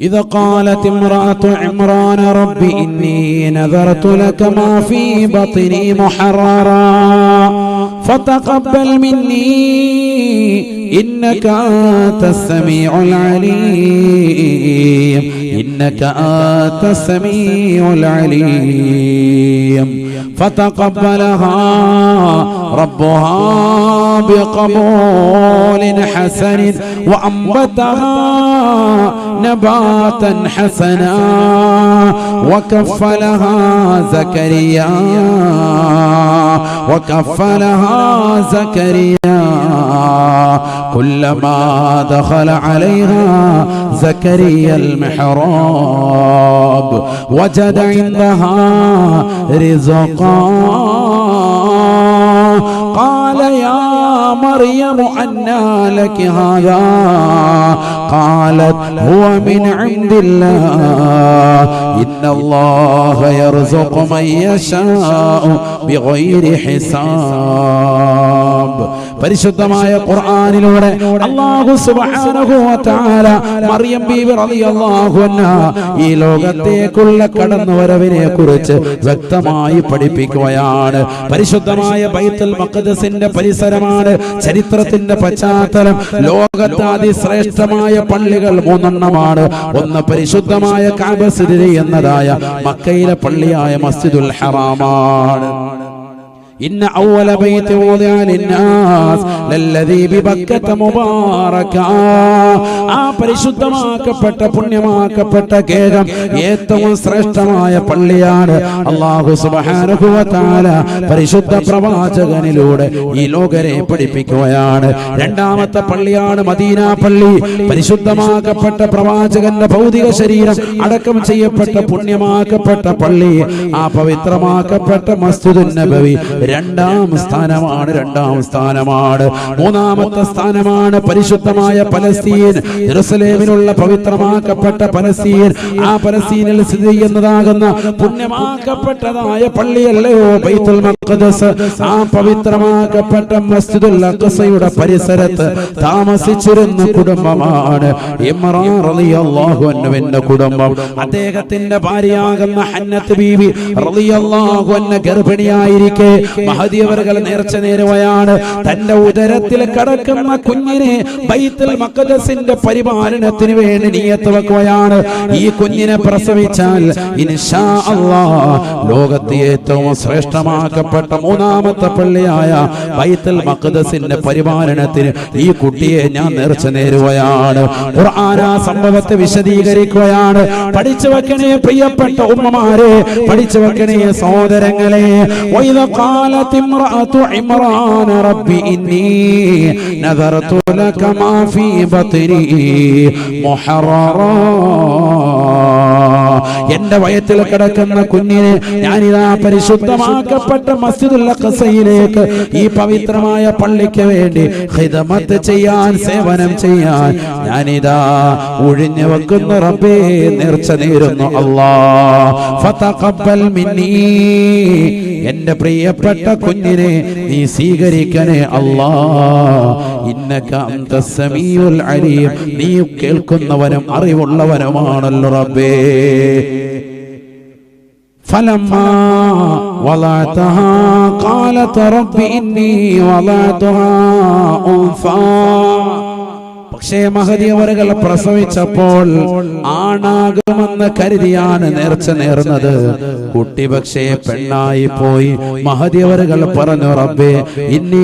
إذا قالت امرأة عمران رب إني نذرت لك ما في بطني محررا فتقبل مني إنك أنت السميع العليم إنك أنت السميع العليم. فتقبلها ربها بقبول حسن وأنبتها نباتا حسنا وكفلها زكريا. وكفلها زكريا. كلما دخل عليها زكريا المحراب وجد عندها رزقا. قال يا مريم أنى لك هذا؟ قالت هو من عند الله إن الله يرزق من يشاء بغير حساب പരിശുദ്ധമായ ഖുർആനിലൂടെ അല്ലാഹു സുബ്ഹാനഹു വ തആല മറിയം ബീവി റളിയല്ലാഹു അൻഹ ഈ ലോകത്തേക്കുള്ള കടന്നുവരവിനെ കുറിച്ച് വ്യക്തമായി പഠിപ്പിക്കുകയാണ് പരിശുദ്ധമായ ബൈത്തുൽ മഖ്ദസിന്റെ പരിസരമാണ് ചരിത്രത്തിന്റെ പശ്ചാത്തലം ലോകത്തെ അതിശ്രേഷ്ഠമായ പള്ളികൾ മൂന്നെണ്ണമാണ്. ഒന്ന് പരിശുദ്ധമായ കാബസിരി എന്നതായ മക്കയിലെ പള്ളിയായ മസ്ജിദുൽ ഹറാമാണ്. إن أول بيت وضع للناس للذي ببكة مباركا ആ പരിശുദ്ധമാക്കപ്പെട്ട പുണ്യമാക്കപ്പെട്ട കേരം ഏറ്റവും ശ്രേഷ്ഠമായ പള്ളിയാണ് അള്ളാഹു സുബ്ഹാനഹു വ തആല പരിശുദ്ധ പ്രവാചകനിലൂടെ ഈ ലോകരെ പഠിപ്പിക്കുകയാണ് രണ്ടാമത്തെ പള്ളിയാണ് മദീന പള്ളി പരിശുദ്ധമാക്കപ്പെട്ട പ്രവാചകന്റെ ഭൗതിക ശരീരം അടക്കം ചെയ്യപ്പെട്ട പുണ്യമാക്കപ്പെട്ട പള്ളി ആ പവിത്രമാക്കപ്പെട്ട മസ്ജിദുൻ നബവി രണ്ടാം സ്ഥാനമാണ് രണ്ടാം സ്ഥാനമാണ്. മൂന്നാമത്തെ സ്ഥാനമാണ് പരിശുദ്ധമായ പലസ്തീൻ. ജെറുസലേമിനുള്ള പവിത്രമാക്കപ്പെട്ട പലസ്തീൻ. ആ പലസ്തീനിൽ സ്ഥിതി ചെയ്യുന്നതാകുന്ന പുണ്യമാക്കപ്പെട്ടതായ പള്ളിയല്ലയോ ബൈത്തുൽ മഖ്ദസ്. ആ പവിത്രമാക്കപ്പെട്ട മസ്ജിദുൽ അഖസയുടെ പരിസരത്ത് താമസിച്ചിരുന്ന കുടുംബമാണ് കുടുംബം. അദ്ദേഹത്തിന്റെ ഭാര്യയാകുന്ന ഹന്നത്ത് ബീവി റളിയല്ലാഹു അൻഹ ഗർഭിണിയായിരിക്കെ. മഹദിയവറുകൾ നേർച്ച നേരുകയാണ് തന്റെ ഉദരത്തിൽ കടക്കുന്ന കുഞ്ഞിനെ ബൈത്തുൽ മക്കദസിന്റെ പരിപാലനത്തിന് വേണ്ടി നീയത്ത് വെക്കുകയാണ്. ഈ കുഞ്ഞിനെ പ്രസവിച്ചാൽ ഇൻഷാ അള്ളാഹ് ലോകത്തെ ഏറ്റവും ശ്രേഷ്ഠമാക്കപ്പെട്ട മൂന്നാമത്തെ പള്ളിയായ ബൈത്തുൽ മക്കദസിന്റെ പരിപാലനത്തിന് ഈ കുട്ടിയെ ഞാൻ നേർച്ച നേരുകയാണ്. ഖുർആൻ ആ സംഭവത്തെ വിശദീകരിക്കുകയാണ്. പഠിച്ചു വെക്കണേ പ്രിയപ്പെട്ട ഉമ്മമാരെ പഠിച്ചു വെക്കണേ സഹോദരങ്ങളെ. قالت امرأة عمران رب إني نذرت لك ما في بطني محررا എന്റെ വയറ്റിൽ കിടക്കുന്ന കുഞ്ഞിനെ ഞാനിതാ പരിശുദ്ധമാക്കപ്പെട്ട മസ്ജിദുൽ അഖസയിലേക്ക് ഈ പവിത്രമായ പള്ളിക്ക് വേണ്ടി ഹിദമത്ത് ചെയ്യാൻ സേവനം ചെയ്യാൻ ഞാനിതാ ഒഴിഞ്ഞു വെക്കുന്ന റബ്ബേ നേർച്ച നേരുന്നു അല്ലാ ഫതഖബ്ബൽ മിന്നീ എന്റെ പ്രിയപ്പെട്ട കുഞ്ഞിനെ നീ സ്വീകരിക്കണേ അല്ലാ ഇന്നക അന്ത സമീഉൽ അലീം നീ കേൾക്കുന്നവനും അറിവുള്ളവനുമാണല്ലോ റബ്ബേ فلما وضعتها قالت رب إني وضعتها أنثى പക്ഷേ മഹതിയവരകൾ പ്രസവിച്ചപ്പോൾ ആണാകുമെന്ന് കരുതിയാണ് നേർച്ച നേർന്നത് കുട്ടി പക്ഷേ പെണ്ണായി പോയി മഹതിയവരകൾ പറഞ്ഞു റബ്ബേ ഇന്നീ.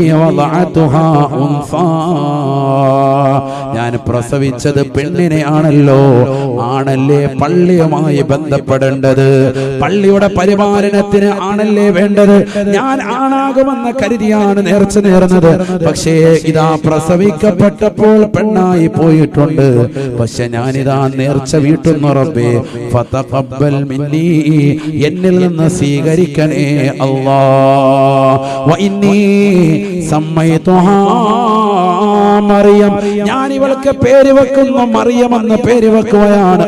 ഞാൻ പ്രസവിച്ചത് പെണ്ണിനെ ആണല്ലോ. ആണല്ലേ. പള്ളിയുമായി ബന്ധപ്പെടേണ്ടത്? പള്ളിയുടെ പരിപാലനത്തിന് ആണല്ലേ വേണ്ടത്? ഞാൻ ആണാകുമെന്ന് കരുതിയാണ് നേർച്ച നേർന്നത്. പക്ഷേ ഇതാ പ്രസവിക്കപ്പെട്ടപ്പോൾ പെണ്ണായി പോയിട്ടുണ്ട്. പക്ഷെ ഞാനിതാ നേർച്ച വീട്ടുന്നു റബ്ബേ. ഫതഖബ്ബൽ മിന്നീ. എന്നിൽ നിന്ന് സ്വീകരിക്കണേ വഇന്നീ സമ്മൈതുഹാ. മറിയം. ഞാൻ ഇവൾക്ക് പേര് വെക്കുന്ന മറിയം എന്ന് പേര് വെക്കുകയാണ്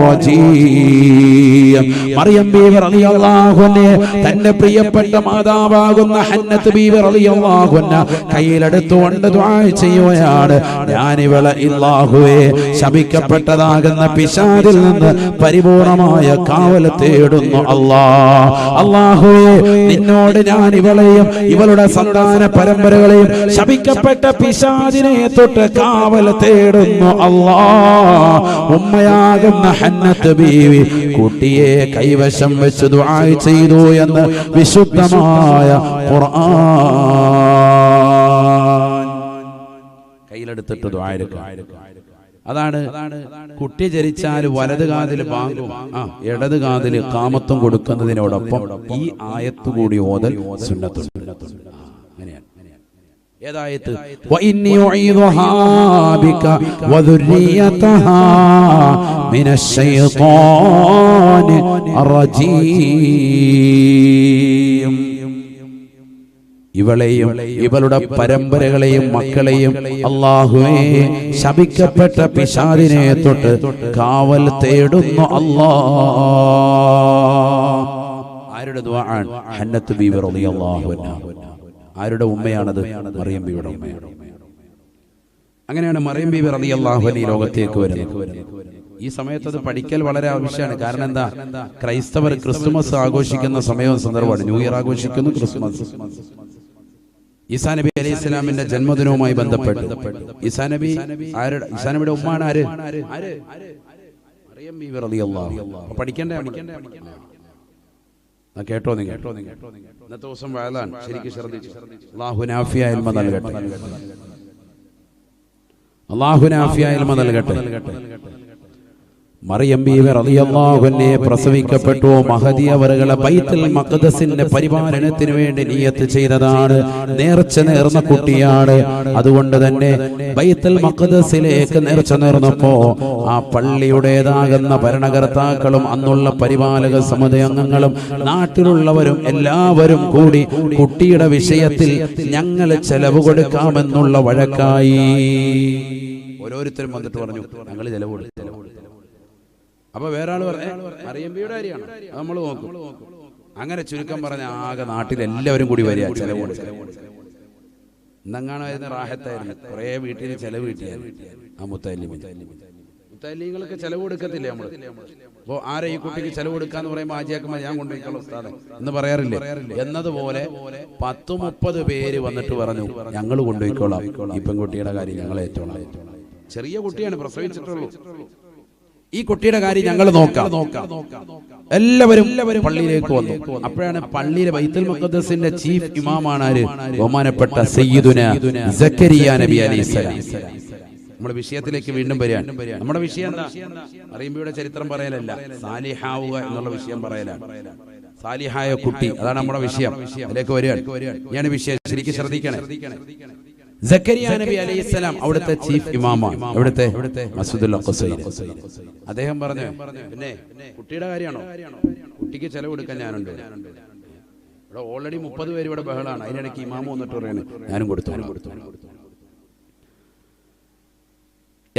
റജീം മറിയം ബീവി റളിയല്ലാഹു അൻഹ തന്റെ പ്രിയപ്പെട്ട മാതാവാകുന്ന ഹന്നത്ത് ബീവർ റളിയല്ലാഹു അൻഹ കയ്യിലെടുത്തുകൊണ്ട് ചെയ്യുകയാണ്. ഞാൻ ഇവളെ ഇല്ലാഹുവേ ശപിക്കപ്പെട്ടതാകുന്ന പിശാദിൽ നിന്ന് പരിപൂർണമായ കാവൽ തേടുന്നു അല്ലാ. അല്ലാഹുവേ നിന്നോട് ഞാൻ ഇവളെയും ഇവളുടെ സന്താന പരമ്പരകളെയും ശപിക്കപ്പെട്ട പിശാചിനെ തൊട്ട് കാവൽ തേടുന്നു അള്ളാ. ഉമ്മയാകുന്ന ഹന്നത്ത് ബീവി കുട്ടിയെ കൈവശം വെച്ച് ദുആയി ചെയ്തു എന്ന് വിശുദ്ധമായ ഖുർആൻ. കയ്യിലെടുത്തിട്ട് ദ്വാരക്ക അതാണ് കുട്ടി ജനിച്ചാൽ വലത് കാതിൽ ബാങ്കും ആ ഇടത് കാതിൽ കാമത്വം കൊടുക്കുന്നതിനോടൊപ്പം ഈ ആയത്ത് കൂടി ഓതൽ സുന്നത്തുണ്ട്. അങ്ങനെയാണ് ഇവളെയും ഇവളുടെ പരമ്പരകളെയും മക്കളെയും അള്ളാഹുവേ ശപിക്കപ്പെട്ട പിശാദിനെ തൊട്ട് കാവൽ തേടുന്നു അല്ലാ ആരുടെ ഹന്നത്ത് ആരുടെ ഉമ്മയാണത്? മറിയം ബീവിയുടെ ഉമ്മയാണ്. അങ്ങനെയാണ് മറിയം ബീവി റളിയല്ലാഹു അൻഹ ഈ ലോകത്തേക്ക് വരുന്നത്. ഈ സമയത്ത് അത് പഠിക്കൽ വളരെ ആവശ്യമാണ്. കാരണം എന്താ? ക്രൈസ്തവർ ക്രിസ്തുമസ് ആഘോഷിക്കുന്ന സമയവും സന്ദർഭമാണ്. ന്യൂ ഇയർ ആഘോഷിക്കുന്നു ക്രിസ്മസ് ഈസാ നബി അലൈഹി ഇസ്ലാമിന്റെ ജന്മദിനവുമായി ബന്ധപ്പെട്ട് ഈസാ നബി ആരുടെ ഈസാ നബിയുടെ ഉമ്മാണ് ആര് ആര്? മറിയം ബീവി റളിയല്ലാഹു അൻഹ. പഠിക്കണ്ടേ നമ്മൾ? കേട്ടോ നിങ്ങൾ കേട്ടോ ഇന്നത്തെ ദിവസം വയലാണ് ശരിക്കും ശ്രദ്ധിച്ചു അള്ളാഹുനാഫിയ എൽമ നൽകട്ടെ അള്ളാഹു നാഫിയ ഇൽമ നൽകട്ടെ മറിയം ബീവി റളിയല്ലാഹു അൻഹയെ പ്രസവിക്കപ്പെട്ടു. മഹദി അവറുകളെ ബൈത്തുൽ മഖ്ദസിന്റെ പരിപാലനത്തിന് വേണ്ടി നിയത്ത് ചെയ്തതാണ്. നേർച്ച നേർന്ന കുട്ടിയാണ്. അതുകൊണ്ട് തന്നെ ബൈത്തുൽ മഖ്ദസിലേക്ക് നേർച്ച നേർന്നപ്പോ ആ പള്ളിയുടേതാകുന്ന ഭരണകർത്താക്കളും അന്നുള്ള പരിപാലക സമിതി അംഗങ്ങളും നാട്ടിലുള്ളവരും എല്ലാവരും കൂടി കുട്ടിയുടെ വിഷയത്തിൽ ഞങ്ങൾ ചെലവ് കൊടുക്കാമെന്നുള്ള വഴക്കായി. ഓരോരുത്തരും വന്നിട്ട് പറഞ്ഞു ഞങ്ങൾ ചെലവ് കൊടുക്കും അപ്പൊ വേറെ ആൾ പറഞ്ഞേ അറിയമ്പിയുടെ കാര്യമാണ് നമ്മൾ നോക്കും. അങ്ങനെ ചുരുക്കം പറഞ്ഞ ആകെ നാട്ടിൽ എല്ലാവരും കൂടി വരിക ചെലവ് ഇന്നങ്ങാണ് വരുന്ന റാഹത്തായിരുന്നു. കുറെ വീട്ടിൽ ചെലവ് കിട്ടിയായിരുന്നു. ആ മുത്തല്ലി മുത്തല്ലിങ്ങൾക്ക് ചെലവ് കൊടുക്കത്തില്ലേ നമ്മൾ? അപ്പോ ആരെ ഈ കുട്ടിക്ക് ചെലവ് കൊടുക്കാന്ന് പറയുമ്പോൾ ആജിയാക്കുമ്പോ ഞാൻ കൊണ്ടുപോയിക്കോളാം എന്ന് പറയാറില്ലേ? എന്നതുപോലെ പത്ത് മുപ്പത് പേര് വന്നിട്ട് പറഞ്ഞു ഞങ്ങൾ കൊണ്ടുപോയിക്കോളാം. ഈ പെൺകുട്ടിയുടെ കാര്യം ഞങ്ങൾ ഏറ്റവും ചെറിയ കുട്ടിയാണ് പ്രസവിച്ചിട്ടുള്ളൂ. ഈ കുട്ടിയുടെ കാര്യം ഞങ്ങൾ നോക്കാം. എല്ലാവരും പള്ളിയിലേക്ക് വന്നു. അപ്പോഴാണ് പള്ളിയിലെ ബൈത്തുൽ മുഖദ്സിന്റെ ചീഫ് ഇമാമാണ് ആര് ബഹുമാനപ്പെട്ട സയ്യിദുന സക്കരിയ നബി അലൈഹിസ്സലാം നമ്മുടെ വിഷയത്തിലേക്ക് വീണ്ടും വരികയാണ് നമ്മുടെ വിഷയം എന്താ? അറിയുമ്പോയുടെ ചരിത്രം പറയലല്ല. സാലിഹാവുക എന്നുള്ള വിഷയം പറയലാണ്. സാലിഹായ കുട്ടി. അതാണ് നമ്മുടെ വിഷയം. അതിലേക്ക് വരികയാണ്. ഞാൻ വിഷയം. ശരിക്കും ശ്രദ്ധിക്കണേ. സക്കരിയ നബി അലൈഹി സ്വലാം അവിടുത്തെ ചീഫ് ഇമാമാണ്. അവിടുത്തെ മസൂദുൽ അദ്ദേഹം പറഞ്ഞു പിന്നെ കുട്ടിയുടെ കാര്യമാണോ? കുട്ടിക്ക് ചെലവ് കൊടുക്കാൻ ഞാനുണ്ട്. ഇവിടെ ഓൾറെഡി മുപ്പത് പേര് ഇവിടെ ബഹളാണ്. അതിനിടയ്ക്ക് ഇമാമ വന്നിട്ട് പറയാണ് ഞാനും കൊടുത്തു കൊടുത്തു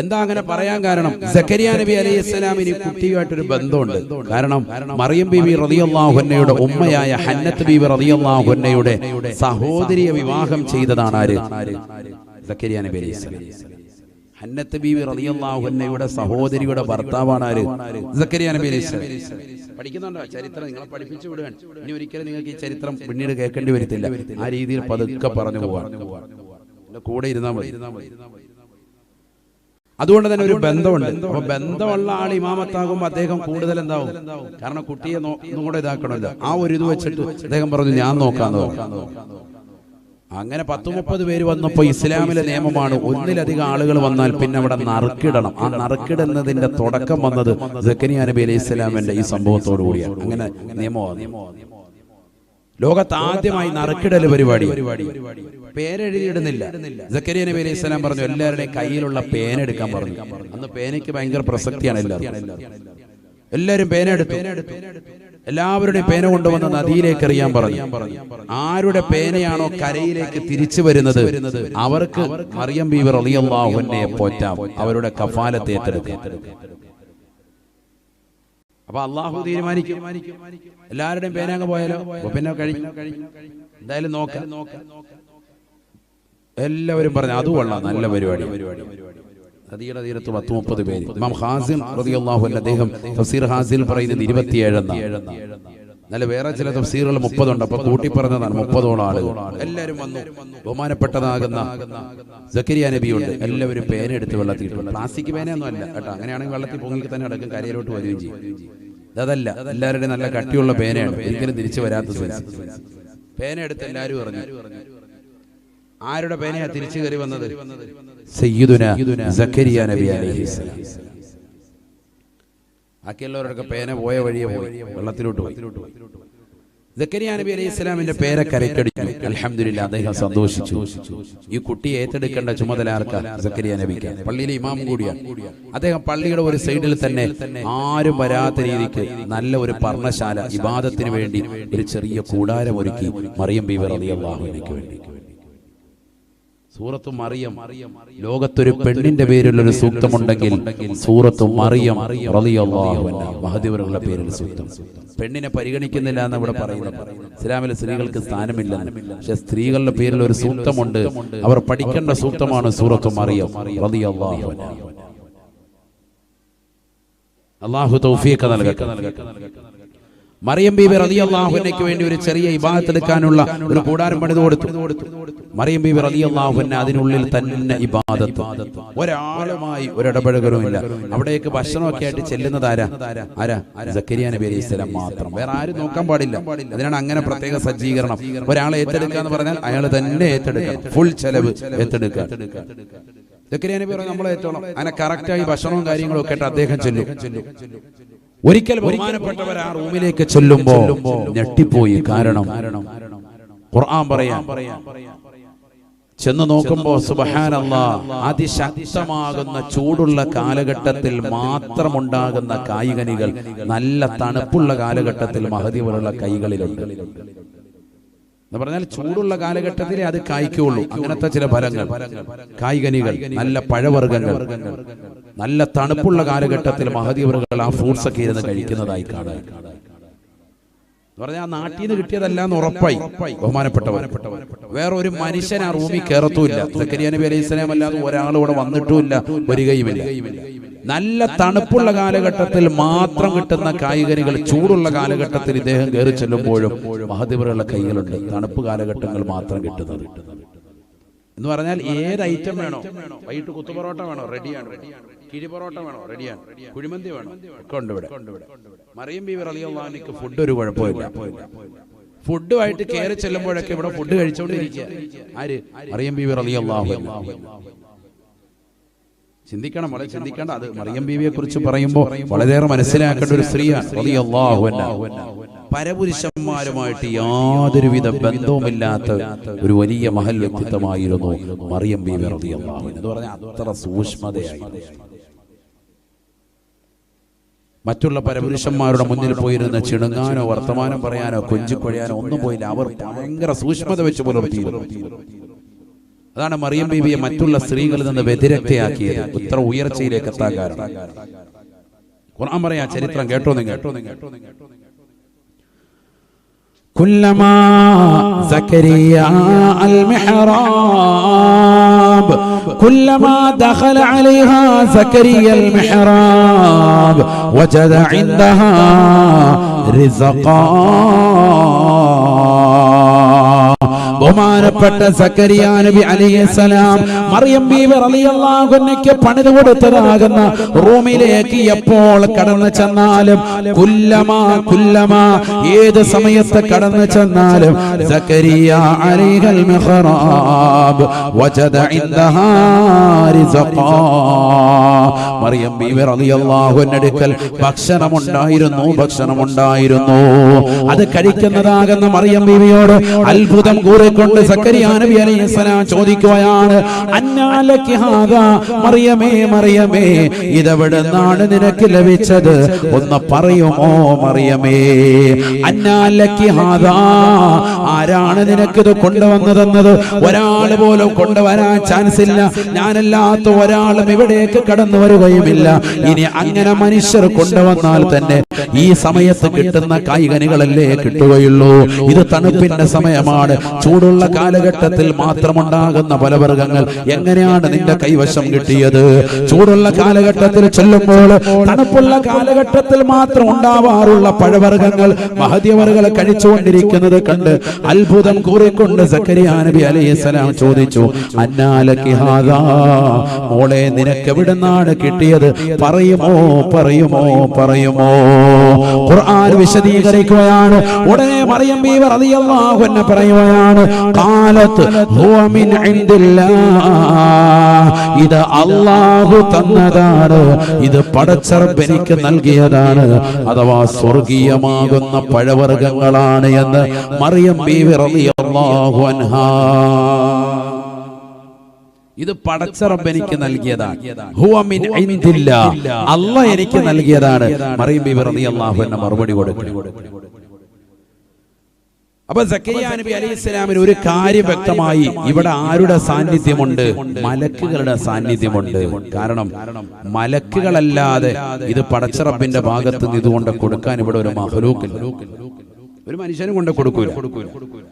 എന്താ അങ്ങനെ പറയാൻ കാരണം? സക്കരിയ നബി അലൈഹി സ്വലാമിന് കുട്ടിയുമായിട്ടൊരു ബന്ധമുണ്ട്. കാരണം മറിയം ബീബി റളിയല്ലാഹുന്നയുടെ ഉമ്മയായ ഹന്നത്ത് ബീബി റളിയല്ലാഹുന്നയുടെ സഹോദരിയെ വിവാഹം ചെയ്തതാണ് ആര്? സക്കരിയ നബി അലൈഹി സ്വലാം. ഹന്നത്ത് ബീവി റളിയല്ലാഹുന്നയുടെ സഹോദരിയുടെ ഭർത്താവാണ് ആര്? സക്കരിയ നബി അലൈഹി സ്വലാം. പഠിക്കുന്നുണ്ടോ? ചരിത്രം നിങ്ങളെ പഠിപ്പിച്ചു വിടുകയാണ് ഇനി ഒരിക്കലും നിങ്ങൾക്ക് ഈ ചരിത്രം പിന്നീട് കേൾക്കേണ്ടി വരത്തില്ല. ആ രീതിയിൽ പതുക്കെ പറഞ്ഞു എന്റെ കൂടെ ഇരുന്നാൽ മതി. അതുകൊണ്ട് തന്നെ ഒരു ബന്ധമുണ്ട്. അപ്പൊ ബന്ധമുള്ള ആൾ ഇമാമത്താകുമ്പോ അദ്ദേഹം കൂടുതൽ എന്താവും? കാരണം കുട്ടിയെ കൂടെ ഇതാക്കണമല്ലോ. ആ ഒരു ഇത് വെച്ചിട്ട് അദ്ദേഹം പറഞ്ഞു ഞാൻ നോക്കാന്ന് അങ്ങനെ പത്ത് മുപ്പത് പേര് വന്നപ്പോ ഇസ്ലാമിലെ നിയമമാണ് ഒന്നിലധികം ആളുകൾ വന്നാൽ പിന്നെ അവിടെ നറുക്കിടണം. ആ നറുക്കിടുന്നതിന്റെ തുടക്കം വന്നത് ജക്കരിയ നബി അലൈഹി ഇസ്ലാമിന്റെ ഈ സംഭവത്തോടു കൂടിയാണ് അങ്ങനെ നിയമമാണ് ലോകത്ത് ആദ്യമായി നറുക്കിടൽ പരിപാടി. പേരെഴുതിയിടുന്നില്ല. ജക്കരിയ നബി അലൈഹി സ്വലാം പറഞ്ഞു എല്ലാവരുടെയും കയ്യിലുള്ള പേന എടുക്കാൻ പറഞ്ഞു. അന്ന് പേനയ്ക്ക് ഭയങ്കര പ്രസക്തിയാണ് എല്ലാവരും എല്ലാവരും പേന എടുത്തു. എല്ലാവരുടെയും പേന കൊണ്ടുവന്ന് നദിയിലേക്ക് എറിയാൻ പറഞ്ഞു. ആരുടെ പേനയാണോ കരയിലേക്ക് തിരിച്ചു വരുന്നത്? അവർക്ക് മറിയം ബീവർ അലിയല്ലാഹുവിനെ പോറ്റാം. അവരുടെ കഫാലത്തെ ഏറ്റെടുക്കാം. അപ്പൊ അള്ളാഹു തീരുമാനിക്കും. എല്ലാവരുടെയും പേന പോയാലോ? പിന്നെ കഴിഞ്ഞു എന്തായാലും നോക്ക. എല്ലാവരും പറഞ്ഞു അത് കൊള്ളാം നല്ല പരിപാടി നദിയുടെ തീരത്ത് പത്ത് മുപ്പത് പേര്. ഇമാം ഹാസിൻ റളിയല്ലാഹു അൻഹു അദ്ദേഹം തഫ്സീർ ഹാസിൽ പറയുന്നത് ഇരുപത്തിയേഴെന്നാണ് നല്ല വേറെ ചില തഫ്സീറുകൾ മുപ്പതുണ്ട്. അപ്പൊ കൂട്ടി പറഞ്ഞതാണ് മുപ്പതോളം ആളുകൾ. എല്ലാവരും വന്നു. ബഹുമാനപ്പെട്ടതാകുന്ന സക്കരിയ നബിയുണ്ട്. എല്ലാവരും പേന എടുത്ത് വെള്ളത്തിൽ പ്ലാസ്റ്റിക് പേനയൊന്നും അല്ല കേട്ടോ. അങ്ങനെയാണെങ്കിൽ വെള്ളത്തിൽ പൊങ്ങി തന്നെ അടക്കം കരയിലോട്ട് വരികയും ചെയ്യും. അതല്ല എല്ലാവരുടെയും നല്ല കട്ടിയുള്ള പേനയാണ്. ഒരിക്കലും തിരിച്ചു വരാത്ത പേന എടുത്ത് എല്ലാവരും പറഞ്ഞു. ആരുടെ പേനയാ തിരിച്ചു കയറി വന്നത്? സയ്യിദുന സക്കരിയ നബി അലൈഹിസ്സലാം ബാക്കിയുള്ളവരൊക്കെ പേന പോയ വഴിയെ പോയി വെള്ളത്തിലോട്ട് പോയി. സക്കരിയ നബി അലൈഹി ഇസ്ലാമിന്റെ പേരെ കരക്കടിച്ചു അലഹമില്ല അദ്ദേഹം സന്തോഷിച്ചു. ഈ കുട്ടിയെ ഏറ്റെടുക്കേണ്ട ചുമതല ആർക്കാ? സക്കരിയ നബിക്ക്. പള്ളിയിലെ ഇമാം കൂടിയാണ്. അദ്ദേഹം പള്ളിയുടെ ഒരു സൈഡിൽ തന്നെ ആരും വരാത്ത രീതിക്ക് നല്ല ഒരു പർണശാല ഇബാദത്തിന് വേണ്ടി ഒരു ചെറിയ കൂടാരം ഒരുക്കി മറിയം ബീവർ റളിയല്ലാഹുവിനക്ക് വേണ്ടി. സൂറത്തു മറിയം. ലോകത്തൊരു പെണ്ണിന്റെ പേരിൽ ഒരു സൂക്തമുണ്ടെങ്കിൽ സൂറത്തു മറിയം മഹദിവറുടെ പേരിൽ സൂക്തം. പെണ്ണിനെ പരിഗണിക്കുന്നില്ല എന്ന് ഇവിടെ പറയുന്നത്. ഇസ്ലാമിലെ സ്ത്രീകൾക്ക് സ്ഥാനമില്ല. പക്ഷെ സ്ത്രീകളുടെ പേരിൽ ഒരു സൂക്തമുണ്ട്. അവർ പഠിക്കേണ്ട സൂക്തമാണ് സൂറത്തു മറിയം. റളിയല്ലാഹു അൻഹ. അള്ളാഹു തൗഫീഖ് നൽകട്ടെ. മറിയം ബീബി റളിയല്ലാഹുവിനക്ക് വേണ്ടി ഒരു ചെറിയ ഇബാദത്തെടുക്കാനുള്ള ഒരു കൂടാരം പണിത് കൊടുത്തു. മറിയം ബീബി റളിയല്ലാഹുവിന് അതിനുള്ളിൽ തന്നെ ഇബാദത്ത്. ഒരാളുമായി ഒരിടപഴകലുമില്ല. അവിടേക്ക് ഭക്ഷണമൊക്കെ ആയിട്ട് ചെല്ലുന്നത് ആരാ? ആരാ? സക്കരിയ നബി അലൈഹി സ്വലം മാത്രം. വേറെ ആരും നോക്കാൻ പാടില്ല. അതിനാണ് അങ്ങനെ പ്രത്യേക സജ്ജീകരണം. ഒരാളെ ഏറ്റെടുക്കുക എന്ന് പറഞ്ഞാൽ അയാൾ തന്നെ ഏറ്റെടുക്കണം. ഫുൾ ചെലവ് ഏറ്റെടുക്കുക. സക്കരിയ നബി നമ്മളെ ഏറ്റോളം അങ്ങനെ കറക്റ്റായി ഭക്ഷണവും കാര്യങ്ങളും ഒക്കെ ആയിട്ട് അദ്ദേഹം ചെല്ലും. ഒരിക്കൽ ബഹുമാനപ്പെട്ടവർ ആ റൂമിലേക്ക് ചെല്ലുമ്പോ ഞെട്ടിപ്പോയി. കാരണം ഖുർആൻ പറയാം. ചെന്ന് നോക്കുമ്പോ സുബഹാനല്ല അതിശക്തമാകുന്ന ചൂടുള്ള കാലഘട്ടത്തിൽ മാത്രമുണ്ടാകുന്ന കായികനികൾ നല്ല തണുപ്പുള്ള കാലഘട്ടത്തിൽ മഹതിവറുള്ള കൈകളിലുണ്ട്. എന്ന് പറഞ്ഞാൽ ചൂടുള്ള കാലഘട്ടത്തിലെ അത് കായ്ക്കുള്ളൂ അങ്ങനത്തെ ചില ഫലങ്ങൾ. കായികനികൾ നല്ല പഴവർഗങ്ങൾ നല്ല തണുപ്പുള്ള കാലഘട്ടത്തിൽ മഹദീവറുകൾ ആ ഫ്രൂട്ട്സ് ഒക്കെ ഇരുന്ന് കഴിക്കുന്നതായി കാണാൻ എന്ന് പറഞ്ഞാൽ ആ നാട്ടിൽ നിന്ന് കിട്ടിയതല്ല എന്ന് ഉറപ്പായി. ബഹുമാനപ്പെട്ടവർ. വേറെ ഒരു മനുഷ്യൻ ആ റൂമിൽ കയറത്തുമില്ല സക്കരിയ അലൈഹി സ്വലാം അല്ലാതെ ഒരാൾ ഇവിടെ വന്നിട്ടുമില്ല വരികയുമില്ല നല്ല തണുപ്പുള്ള കാലഘട്ടത്തിൽ മാത്രം കിട്ടുന്ന കായികനികൾ ചൂടുള്ള കാലഘട്ടത്തിൽ ഇദ്ദേഹം കയറി ചെല്ലുമ്പോഴും മഹദിവറുള്ള കൈകളുണ്ട് തണുപ്പ് കാലഘട്ടങ്ങൾ മാത്രം കിട്ടുന്നത്. എന്ന് പറഞ്ഞാൽ ഏത് ഐറ്റം വേണോ. വൈകിട്ട് കുത്തുപൊറോട്ട വേണോ? റെഡിയാണ്. കിഴി പൊറോട്ട വേണോ? റെഡിയാണ്. കുഴിമന്തി വേണോ? ഒക്കെ ഉണ്ട് ഇവിടെ മറിയം ബീവി ഫുഡ് ഒരു കുഴപ്പമില്ല. ഫുഡുമായിട്ട് കയറി ചെല്ലുമ്പോഴൊക്കെ ഇവിടെ ഫുഡ് കഴിച്ചുകൊണ്ടിരിക്കുക ആര്? മറിയം ബീവി അൻഹ. ചിന്തിക്കണം വളരെ ചിന്തിക്കേണ്ട. അത് മറിയം ബീവിയെ കുറിച്ച് പറയുമ്പോൾ വളരെയേറെ മനസ്സിലാക്കേണ്ട ഒരു സ്ത്രീയാണ്. അൻഹ. പരപുരുഷന്മാരുമായിട്ട് യാതൊരുവിധ ബന്ധവുമില്ലാത്ത ഒരു വലിയ മഹൽ വ്യക്തിത്വമായിരുന്നു മറിയം ബി റളിയല്ലാഹു എന്ന് പറഞ്ഞാൽ അത്ര സൂക്ഷ്മതയായി മറ്റുള്ള പരപുരുഷന്മാരുടെ മുന്നിൽ പോയിരുന്ന ചിണുങ്ങാനോ വർത്തമാനം പറയാനോ കൊഞ്ചിക്കൊഴിയാനോ ഒന്നും പോയില്ല. അവർ ഭയങ്കര സൂക്ഷ്മത വെച്ച് പുലർത്തിയിരുന്നു. അതാണ് മറിയം ബീവിയെ മറ്റുള്ള സ്ത്രീകളിൽ നിന്ന് വ്യതിരക്തയാക്കിയത്. ഇത്ര ഉയർച്ചയിലേക്ക് എത്താൻ കാരണം. ഖുർആൻ പറയാ ചരിത്രം കേട്ടോ നിങ്ങൾ കേട്ടോ നിങ്ങൾ? كلما زكريا المحراب كلما دخل عليها زكريا المحراب وجد عندها رزقا. ബഹുമാനപ്പെട്ട സക്കരിയ നബി അലിസ്സലാം മറിയം ബീവി റളിയല്ലാഹു അൻഹയ്ക്ക് പണിത് കൊടുത്തതാകുന്ന റൂമിലേക്ക് എപ്പോൾ കടന്നു ചെന്നാലും കുല്ലമാ കുല്ലമാ ഏത് സമയത്ത് കടന്നു ചെന്നാലും സക്കരിയ അലൈഹൽ മിഹ്റാബ് വജദ ഇൻദഹാ റിസഖാ. മറിയം ബീവി റളിയല്ലാഹു അൻഹടുക്കൽ ഭക്ഷണമുണ്ടായിരുന്നു ഭക്ഷണമുണ്ടായിരുന്നു. അത് കഴിക്കുന്നതാകുന്ന മറിയം ബീവിയോട് അത്ഭുതം കൂറുക കൂറിക്കൊണ്ട് സക്കരിയ നബി അലൈഹിസ്സലാം ചോദിക്കുകയാണ് അന്നാലക്കി ഹാദാ? മറിയമേ മറിയമേ ഇതെവിടുന്നാണ് നിനക്ക് ലഭിച്ചത്? ഒന്ന് പറയുമോ മറിയമേ? അന്നാലക്കി ഹാദാ? ആരാണ് നിനക്കിത് കൊണ്ടുവന്നതെന്നത്? ഒരാൾ പോലും കൊണ്ടുവരാൻ ചാൻസ് ഇല്ല ഞാനല്ലാത്ത ഒരാളും ഇവിടേക്ക് കടന്നു വരികയുമില്ല. ഇനി അങ്ങനെ മനുഷ്യർ കൊണ്ടുവന്നാൽ തന്നെ ഈ സമയത്ത് കിട്ടുന്ന കായികനികളല്ലേ കിട്ടുകയുള്ളൂ. ഇത് തണുപ്പിന്റെ സമയമാണ്. ചൂടുള്ള കാലഘട്ടത്തിൽ മാത്രമുണ്ടാകുന്ന പലവർഗങ്ങൾ എങ്ങനെയാണ് നിന്റെ കൈവശം കിട്ടിയത്? ചൂടുള്ള കാലഘട്ടത്തിൽ ചെല്ലുമ്പോൾ തണുപ്പുള്ള കാലഘട്ടത്തിൽ മാത്രം ഉണ്ടാവാറുള്ള പഴവർഗങ്ങൾ മഹദ്യവർഗൾ കഴിച്ചുകൊണ്ടിരിക്കുന്നത് കണ്ട് അത്ഭുതം കൂറിക്കൊണ്ട് സക്കരിയ നബി അലൈഹിസ്സലാം ചോദിച്ചു മോളെ നിനക്ക് എവിടുന്നാണ് കിട്ടിയത്? പറയുമോ പറയുമോ പറയുമോ ഖുർആൻ വിശദീകരിക്കുകയാണ്. ഉടനെ മറിയം ബീവർ റളിയല്ലാഹു അൻഹ പറയുകയാണ് ഇൻദില്ലാഹ്. ഇത് അല്ലാഹു തന്നതാണ്. ഇത് പടച്ചറബ് എനിക്ക് നൽകിയതാണ്. അഥവാ സ്വർഗീയമാകുന്ന പഴവർഗങ്ങളാണ് എന്ന് മറിയം ബീവി റളിയല്ലാഹു അൻഹാ. ഇത് പടച്ചറബനിക്ക് നൽകിയതാണ്. ഹുവ മിൻ ഇൻദില്ലാ. അല്ല എനിക്ക് നൽകിയതാണ്. മറിയം ബീവി റളിയല്ലാഹു അൻഹ മറുപടി കൊടുക്കും. അപ്പൊ സക്കരിയ നബി അലൈഹി ഇസ്ലാമിന് ഒരു കാര്യം വ്യക്തമായി ഇവിടെ ആരുടെ സാന്നിധ്യമുണ്ട്? മലക്കുകളുടെ സാന്നിധ്യമുണ്ട്. കാരണം മലക്കുകളല്ലാതെ ഇത് പടച്ചറപ്പിന്റെ ഭാഗത്ത് നിന്ന് ഇതുകൊണ്ട് കൊടുക്കാൻ ഇവിടെ ഒരു മഹലൂക്കില്ല. ഒരു മനുഷ്യനും കൊണ്ട് കൊടുക്കൂല.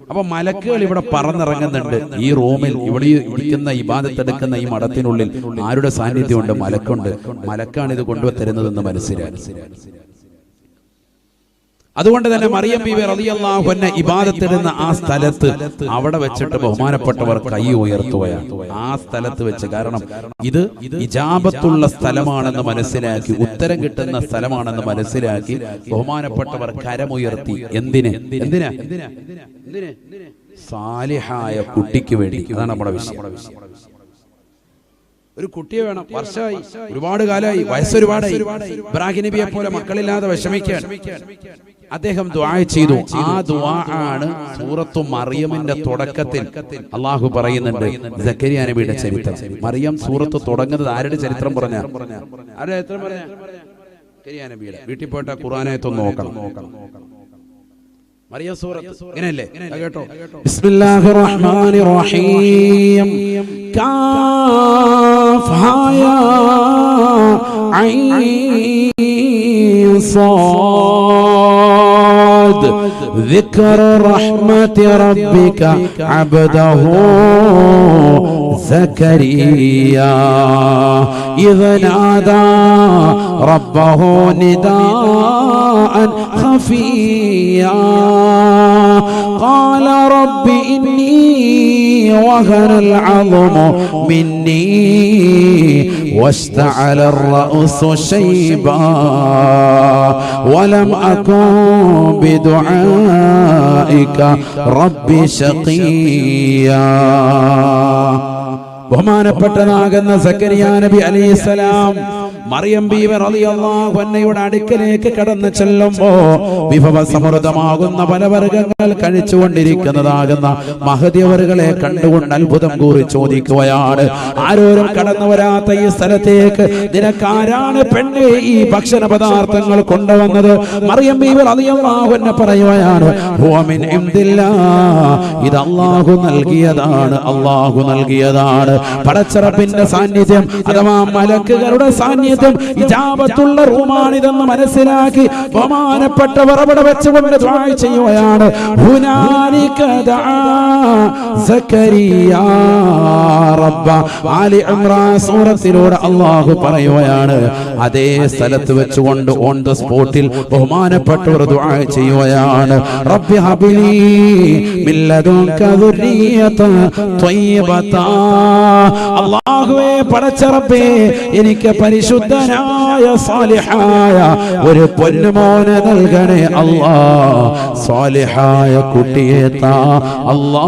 അപ്പൊ മലക്കുകൾ ഇവിടെ പറന്നിറങ്ങുന്നുണ്ട്. ഈ റൂമിൽ ഇവിടെ ഇരിക്കുന്ന ഇബാദത്തെടുക്കുന്ന ഈ മഠത്തിനുള്ളിൽ ആരുടെ സാന്നിധ്യമുണ്ട്? മലക്കുണ്ട്. മലക്കാണ് ഇത് കൊണ്ടുവരുന്നതെന്ന് മനസ്സിലാക്കി അതുകൊണ്ട് തന്നെ മറിയം ബീവി റളിയല്ലാഹു അൻഹ ഇബാദത്തിടുന്ന ആ സ്ഥലത്ത് അവിടെ വെച്ചിട്ട് ബഹുമാനപ്പെട്ടവർ കൈ ഉയർത്തുകയാണ്. ആ സ്ഥലത്ത് വെച്ച് കാരണം ഇത് ഇജാബത്തുള്ള സ്ഥലമാണെന്ന് മനസ്സിലാക്കി ഉത്തരം കിട്ടുന്ന സ്ഥലമാണെന്ന് മനസ്സിലാക്കി ബഹുമാനപ്പെട്ടവർ കരമുയർത്തി എന്തിന്? എന്തിനാ? സാലിഹായ കുട്ടിക്ക് വേണ്ടി. അതാണ് നമ്മുടെ വിഷയം. ഒരു കുട്ടിയെ വേണം. വർഷമായി ഒരുപാട് കാലമായി വയസ്സൊരുപാടായി. ഇബ്രാഹിം നബിയെ പോലെ മക്കളില്ലാതെ വിഷമിക്കാൻ. അദ്ദേഹം ദ്വാ ചെയ്തു ആ ദ്വാ ആണ് സൂറത്തു മറിയമിന്റെ തുടക്കത്തിൽ അള്ളാഹു പറയുന്നുണ്ട് സക്കരിയ നബിയുടെ ചരിത്രം മറിയം സൂറത്ത് തുടങ്ങുന്നത് ആരുടെ ചരിത്രം പറഞ്ഞ ആരുടെ ചരിത്രം പറഞ്ഞ സക്കരിയ നബിയുടെ വീട്ടിൽ പോയിട്ട് ഖുർആനായത്തൊന്ന് നോക്കണം മറിയം സൂറത്ത് ഇങ്ങനെയല്ലേ അത് കേട്ടോ ബിസ്മില്ലാഹിർ റഹ്മാനിർ റഹീം കാഫ് ഹായ ഐൻ صاد ذكر رحمة ربك عبده. زكريا. إذ نادى ربه نداء خفيا. قال رب إني وهن العظم مني واشتعل الرأس شيبا ولم أكن بدعائك رب شقيا. ബഹുമാനപ്പെട്ടതാകുന്ന സക്കരിയ നബി അലൈഹിസ്സലാം മറിയം ബീവർ റളിയല്ലാഹു അൻഹയുടെ അടുക്കലേക്ക് കടന്നു ചെല്ലുമ്പോ വിഭവ സമൃദ്ധമാകുന്ന പലവർഗങ്ങൾ കഴിച്ചുകൊണ്ടിരിക്കുന്നതാകുന്ന മഹതിയവറുകളെ കണ്ടുകൊണ്ട് അത്ഭുതം കൂറി ചോദിക്കുകയാണ്. ആരോരും കടന്നു വരാത്ത ഈ സ്ഥലത്തേക്ക് നിനക്കാരാണ് പെണ്ണ് ഈ ഭക്ഷണ പദാർത്ഥങ്ങൾ കൊണ്ടുവന്നത്? മറിയം ബീവർ അൻഹ പറയുകയാണ് ഇതല്ലാഹു. ഇത് നൽകിയതാണ് അള്ളാഹു നൽകിയതാണ്. പടച്ചറപ്പിന്റെ സാന്നിധ്യം അഥവാ മലക്കുകളുടെ സാന്നിധ്യം ഇജാബത്തുള്ള റൂമാണിതെന്ന് മനസ്സിലാക്കി ബഹുമാനപ്പെട്ട അവിടെ വെച്ചുകൊണ്ട് ചെയ്യുകയാണ്. അള്ളാഹു പറയുകയാണ്. അതേ സ്ഥലത്ത് വെച്ചുകൊണ്ട് ഓൺ ദ സ്പോട്ടിൽ ദുആ ചെയ്യുകയാണ്. റബ്ബി ഹബിലി അല്ലാഹുവേ പടച്ചറപ്പേ എനിക്ക് പരിശുദ്ധനായ സാലിഹായ ഒരു പൊന്നുമോനെ നൽകണേ അല്ലാ. സാലിഹായ കുട്ടിയെ താ. അല്ലാ.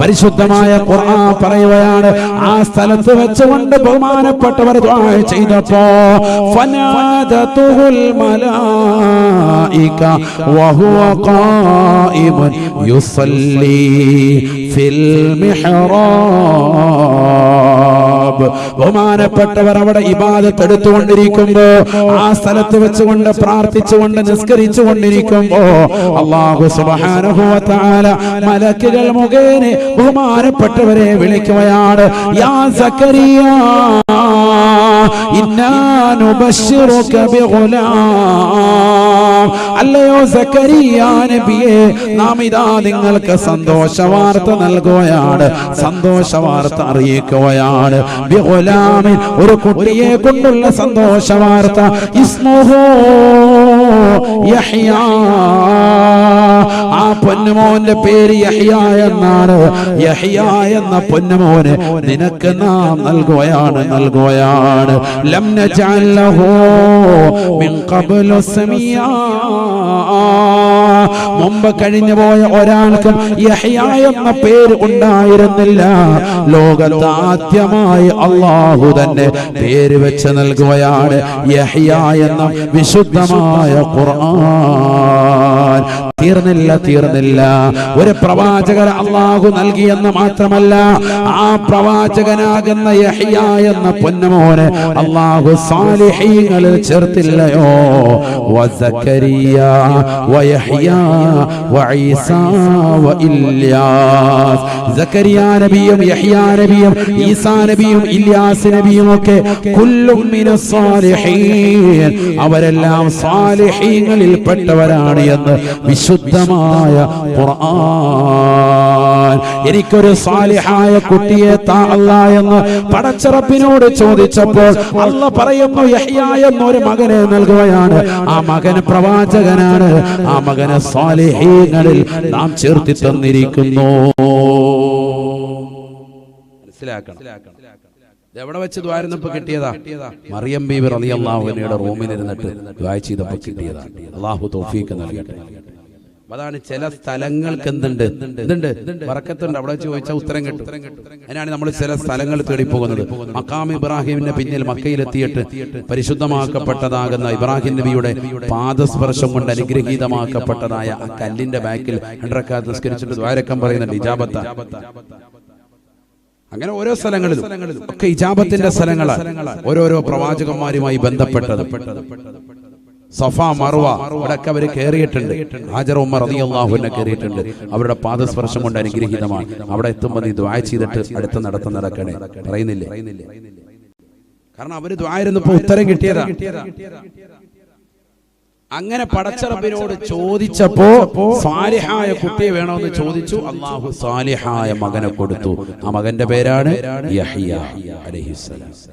പരിശുദ്ധമായ ഖുർആൻ പറയുകയാണ് ആ സ്ഥലത്ത് വെച്ചുകൊണ്ട് ബഹുമാനപ്പെട്ടവർ ചെയ്തപ്പോ ബഹുമാനപ്പെട്ടവർ അവിടെ ഇബാദത്ത് എടുത്തുകൊണ്ടിരിക്കുമ്പോ ആ സ്ഥലത്ത് വെച്ചുകൊണ്ട് പ്രാർത്ഥിച്ചുകൊണ്ട് നിസ്കരിച്ചു കൊണ്ടിരിക്കുമ്പോ അള്ളാഹു സുബാനുഭവത്താല മലക്കുകൾ മുഖേന ബഹുമാനപ്പെട്ടവരെ വിളിക്കുകയാണ് അല്ലയോ സക്കരിയ നാം ഇതാ നിങ്ങൾക്ക് സന്തോഷ വാർത്ത നൽകുകയാണ് സന്തോഷ വാർത്ത അറിയിക്കുകയാണ് ഒരു കുട്ടിയെ കൊണ്ടുള്ള സന്തോഷ വാർത്ത ഇസ്മോഹോ യഹ്യാ. ആ പൊന്നുമോന്റെ പേര് എന്നാണ്. യഹിയ എന്ന പൊന്നുമോന് നിനക്ക് നാം നൽകുകയാണ് നൽകുകയാണ്. മിൻ ഖബ്ലു മുമ്പ് കഴിഞ്ഞു പോയ ഒരാൾക്കും എന്ന പേര് ഉണ്ടായിരുന്നില്ല. ലോകത്ത് ആദ്യമായി അള്ളാഹു തന്നെ പേര് വെച്ച് നൽകുകയാണ് എന്ന വിശുദ്ധമായ ഖുർആൻ. തീർന്നില്ല തീർന്നില്ല. ഒരു പ്രവാചകൻ അള്ളാഹു നൽകിയെന്ന് മാത്രമല്ല ആ പ്രവാചകനാകുന്ന യഹിയ എന്ന പൊന്നമോനെ അള്ളാഹു സാലിഹീങ്ങളിൽ ചേർത്തില്ലയോ? നബിയും യഹിയ നബിയും ഈസാ നബിയും ഇല്യാസ് നബിയും ഒക്കെ അവരെല്ലാം സാലിഹീങ്ങളിൽ പെട്ടവരാണ് എന്ന് വിശുദ്ധമായ എനിക്കൊരു സാലിഹായ കുട്ടിയെ താ അല്ല എന്ന് പടച്ചിറപ്പിനോട് ചോദിച്ചപ്പോൾ അല്ല പറയുന്നു യഹ്യ എന്നൊരു മകനെ നൽകുകയാണ്. ആ മകൻ പ്രവാചകനാണ് ആ മകനെ സാലിഹീങ്ങളിൽ നാം ചേർത്തി തന്നിരിക്കുന്നു. മനസ്സിലാക്കണം. എവിടെ വെച്ച് ദ്വാരുന്നപ്പോ കിട്ടിയതാ? മറിയം ബീബി റളിയല്ലാഹുവിനയുടെ റൂമിൽ ഇരുന്നിട്ട് ദ്വായ ചെയ്തപ്പോ കിട്ടിയതാ. അള്ളാഹു തൗഫീഖ് നൽകട്ടെ. അതാണ് ചില സ്ഥലങ്ങൾക്ക് എന്തുണ്ട്? എന്തുണ്ട്? വറക്കത്തുണ്ട്. അവിടെ ചോദിച്ചാൽ ഉത്തരം കിട്ടും. അതിനാണ് നമ്മൾ ചില സ്ഥലങ്ങൾ തേടി പോകുന്നത് മക്കാം ഇബ്രാഹിമിന്റെ പിന്നിൽ മക്കയിലെത്തിയിട്ട് പരിശുദ്ധമാക്കപ്പെട്ടതാകുന്ന ഇബ്രാഹിം നബിയുടെ പാദസ്പർശം കൊണ്ട് അനുഗ്രഹീതമാക്കപ്പെട്ടതായ ആ കല്ലിന്റെ ബാക്കിൽ രണ്ടരക്കാർ നിസ്കരിച്ചിട്ട് ദ്വാരക്കം പറയുന്നുണ്ട് ഇജാബത്ത. അങ്ങനെ ഓരോ സ്ഥലങ്ങളിലും ഒക്കെ ഇജാബത്തിന്റെ സ്ഥലങ്ങളാണ് ഓരോരോ പ്രവാചകന്മാരുമായി ബന്ധപ്പെട്ടത്. സഫ മറുവ ഇവിടെയൊക്കെ അവർ കയറിയിട്ടുണ്ട് ഹാജർ ഉമ്മർ റളിയല്ലാഹുവിനെ കയറിയിട്ടുണ്ട് അവരുടെ പാദസ്പർശം കൊണ്ട് അനുഗ്രഹീതമാണ്. അവിടെ എത്തുമ്പോൾ നീ ദ്വായ ചെയ്തിട്ട് അടുത്ത നടത്തം നടക്കണേ. പറയുന്നില്ലേ? കാരണം അവർ ദ്വായിരുന്നപ്പോ ഉത്തരം കിട്ടിയതാ. അങ്ങനെ പടച്ചറബിനോട് ചോദിച്ചപ്പോ സാലിഹായ കുട്ടിയെ വേണമെന്ന് ചോദിച്ചു. അള്ളാഹു സാലിഹായ മകനെ കൊടുത്തു. ആ മകന്റെ പേരാണ് യഹിയ അലൈഹിസ്സലാം